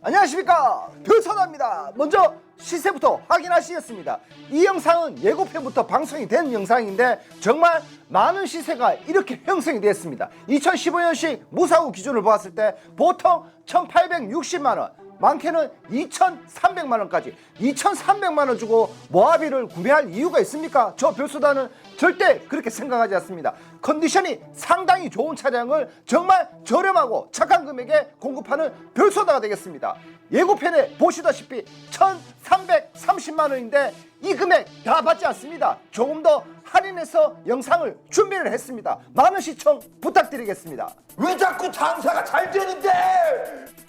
안녕하십니까? 별선아입니다. 먼저 시세부터 확인하시겠습니다. 이 영상은 예고편부터 방송이 된 영상인데 정말 많은 시세가 이렇게 형성이 되었습니다. 2015년식 무사고 기준을 보았을 때 보통 1860만원 많게는 2,300만 원까지 2,300만 원 주고 모하비를 구매할 이유가 있습니까? 저 별수단은 절대 그렇게 생각하지 않습니다. 컨디션이 상당히 좋은 차량을 정말 저렴하고 착한 금액에 공급하는 별소다가 되겠습니다. 예고편에 보시다시피 1,330만 원인데 이 금액 다 받지 않습니다. 조금 더 할인해서 영상을 준비를 했습니다. 많은 시청 부탁드리겠습니다. 왜 자꾸 장사가 잘 되는데?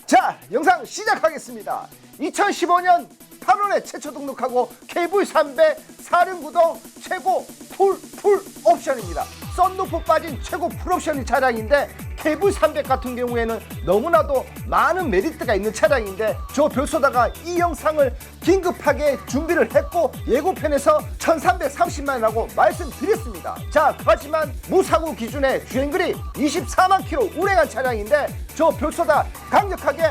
자 영상 시작하겠습니다 2015년 8월에 최초 등록하고 KV300 사륜구동 최고 풀, 풀 옵션입니다 썬루프 빠진 최고 풀 옵션이 차량인데 KV300 같은 경우에는 너무나도 많은 메리트가 있는 차량인데 저 별소다가 이 영상을 긴급하게 준비를 했고 예고편에서 1330만원이라고 말씀드렸습니다. 자 하지만 무사고 기준의 주행거리 24만 킬로 운행한 차량인데 저 별소다 강력하게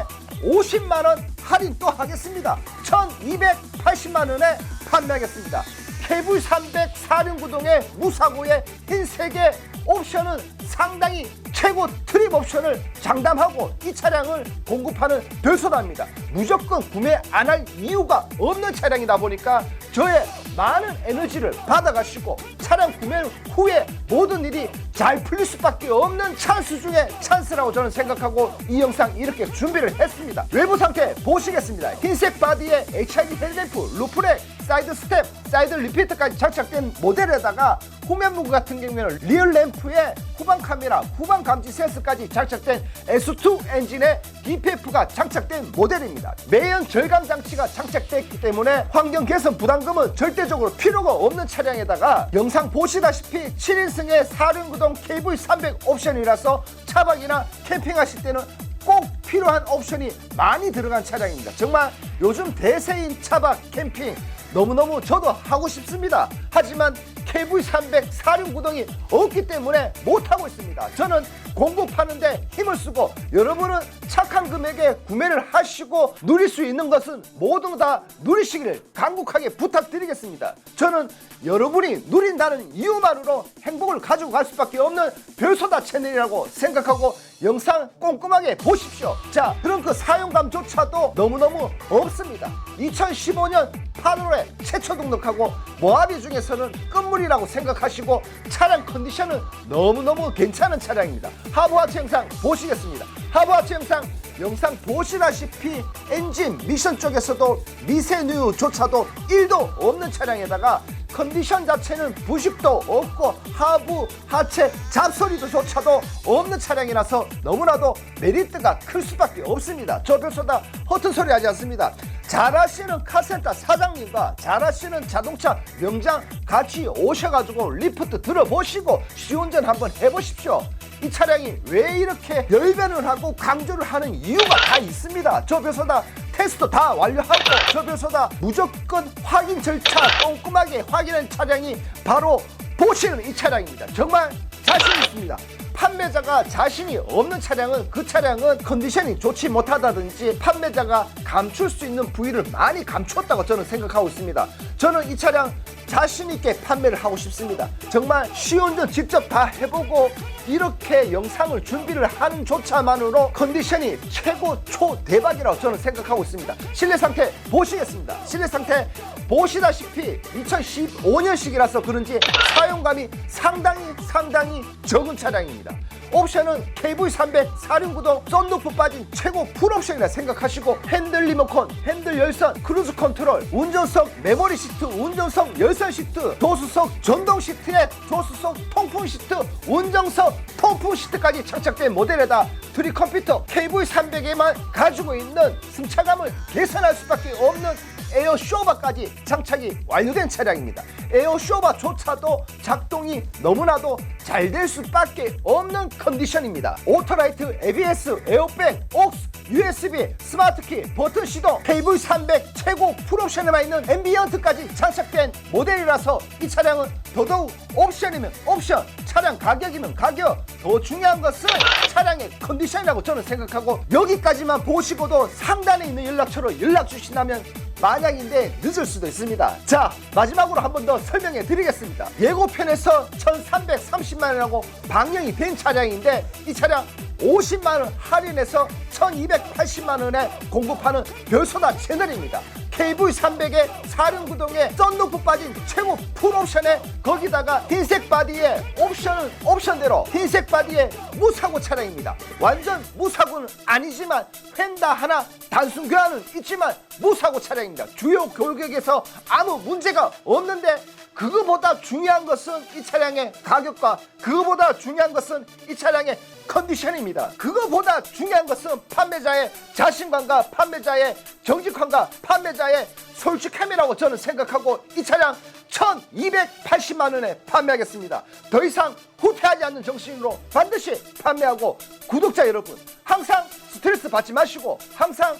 50만원 할인 또 하겠습니다. 1280만원에 판매하겠습니다. KV300 사륜구동의 무사고의 흰색의 옵션은 상당히 최고 트립 옵션을 장담하고 이 차량을 공급하는 별소다입니다. 무조건 구매 안 할 이유가 없는 차량이다 보니까 저의 많은 에너지를 받아가시고 차량 구매 후에 모든 일이 잘 풀릴 수밖에 없는 찬스 중에 찬스라고 저는 생각하고 이 영상 이렇게 준비를 했습니다. 외부 상태 보시겠습니다. 흰색 바디에 HID 헤드램프, 루프렉, 사이드 스텝, 사이드 리피터까지 장착된 모델에다가 후면 무브 같은 경우에는 리얼 램프에 후방 카메라, 후방 감지 센서까지 장착된 S2 엔진에 DPF가 장착된 모델입니다. 매연 절감 장치가 장착됐기 때문에 환경 개선 부담 금은 절대적으로 필요가 없는 차량에다가 영상 보시다시피 7인승의 사륜구동 KV300 옵션이라서 차박이나 캠핑하실 때는 꼭 필요한 옵션이 많이 들어간 차량입니다. 정말 요즘 대세인 차박 캠핑 너무너무 저도 하고 싶습니다. 하지만 KV300 사륜 구동이 없기 때문에 못하고 있습니다. 저는 공급하는데 힘을 쓰고 여러분은 착한 금액에 구매를 하시고 누릴 수 있는 것은 모두 다 누리시기를 간곡하게 부탁드리겠습니다. 저는 여러분이 누린다는 이유만으로 행복을 가지고 갈 수밖에 없는 별소다 채널이라고 생각하고 영상 꼼꼼하게 보십시오. 자, 그런 그 사용감조차도 너무너무 없습니다. 2015년 8월에 최초 등록하고 모하비 중에서는 끝물이라고 생각하시고 차량 컨디션은 너무너무 괜찮은 차량입니다. 하부 하체 영상 보시겠습니다. 하부 하체 영상 영상 보시다시피 엔진 미션 쪽에서도 미세누유조차도 1도 없는 차량에다가 컨디션 자체는 부식도 없고 하부 하체 잡소리도 조차도 없는 차량이라서 너무나도 메리트가 클 수밖에 없습니다. 저 별소다 허튼 소리 하지 않습니다. 잘하시는 카센터 사장님과 잘하시는 자동차 명장 같이 오셔가지고 리프트 들어보시고 시운전 한번 해보십시오. 이 차량이 왜 이렇게 열변을 하고 강조를 하는 이유가 다 있습니다. 저 별소다 테스트 다 완료하고 저 별소다 무조건 확인 절차 꼼꼼하게 확인한 차량이 바로 보시는 이 차량입니다. 정말 자신 있습니다. 판매자가 자신이 없는 차량은 그 차량은 컨디션이 좋지 못하다든지 판매자가 감출 수 있는 부위를 많이 감추었다고 저는 생각하고 있습니다. 저는 이 차량 자신 있게 판매를 하고 싶습니다. 정말 시운전 직접 다 해보고 이렇게 영상을 준비를 하는 조차만으로 컨디션이 최고 초 대박이라고 저는 생각하고 있습니다. 실내 상태 보시겠습니다. 실내 상태 보시다시피 2015년식이라서 그런지 사용감이 상당히 상당히 적은 차량입니다. Yeah. 옵션은 KV300 사륜구동 썬루프 빠진 최고 풀옵션이라 생각하시고 핸들 리모컨, 핸들 열선, 크루즈 컨트롤, 운전석 메모리 시트, 운전석 열선 시트, 조수석 전동 시트에 조수석 통풍 시트, 운전석 통풍 시트까지 장착된 모델에다 트리 컴퓨터 KV300에만 가지고 있는 승차감을 개선할 수밖에 없는 에어 쇼바까지 장착이 완료된 차량입니다. 에어 쇼바조차도 작동이 너무나도 잘 될 수밖에 없는 컨디션입니다. 오토라이트, ABS, 에어백, 옥스, USB, 스마트키, 버튼 시동, KV300 최고 풀옵션에만 있는 앰비언트까지 장착된 모델이라서 이 차량은 더더욱 옵션이면 옵션, 차량 가격이면 가격. 더 중요한 것은 차량의 컨디션이라고 저는 생각하고 여기까지만 보시고도 상단에 있는 연락처로 연락 주신다면 만약인데 늦을 수도 있습니다. 자, 마지막으로 한 번 더 설명해 드리겠습니다. 예고편에서 1330만 원이라고 방영이 된 차량인데 이 차량 50만 원 할인해서 1280만 원에 공급하는 별소다 채널입니다. KV300에 사륜구동에 썬루프 빠진 최고 풀옵션에 거기다가 흰색 바디에 옵션은 옵션대로 흰색 바디에 무사고 차량입니다. 완전 무사고는 아니지만 펜다 하나 단순 교환은 있지만 무사고 차량입니다. 주요 골격에서 아무 문제가 없는데 그거보다 중요한 것은 이 차량의 가격과 그거보다 중요한 것은 이 차량의 컨디션입니다. 그거보다 중요한 것은 판매자의 자신감과 판매자의 정직함과 판매자의 솔직함이라고 저는 생각하고 이 차량 1280만 원에 판매하겠습니다. 더 이상 후퇴하지 않는 정신으로 반드시 판매하고 구독자 여러분 항상 스트레스 받지 마시고 항상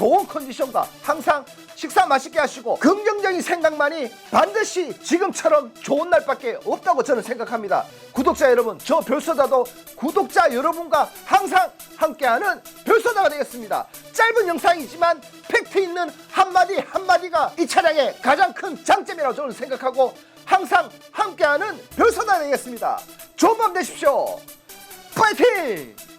좋은 컨디션과 항상 식사 맛있게 하시고 긍정적인 생각만이 반드시 지금처럼 좋은 날밖에 없다고 저는 생각합니다. 구독자 여러분, 저 별소다도 구독자 여러분과 항상 함께하는 별소다가 되겠습니다. 짧은 영상이지만 팩트 있는 한마디 한마디가 이 차량의 가장 큰 장점이라고 저는 생각하고 항상 함께하는 별소다 되겠습니다. 좋은 밤 되십시오. 파이팅!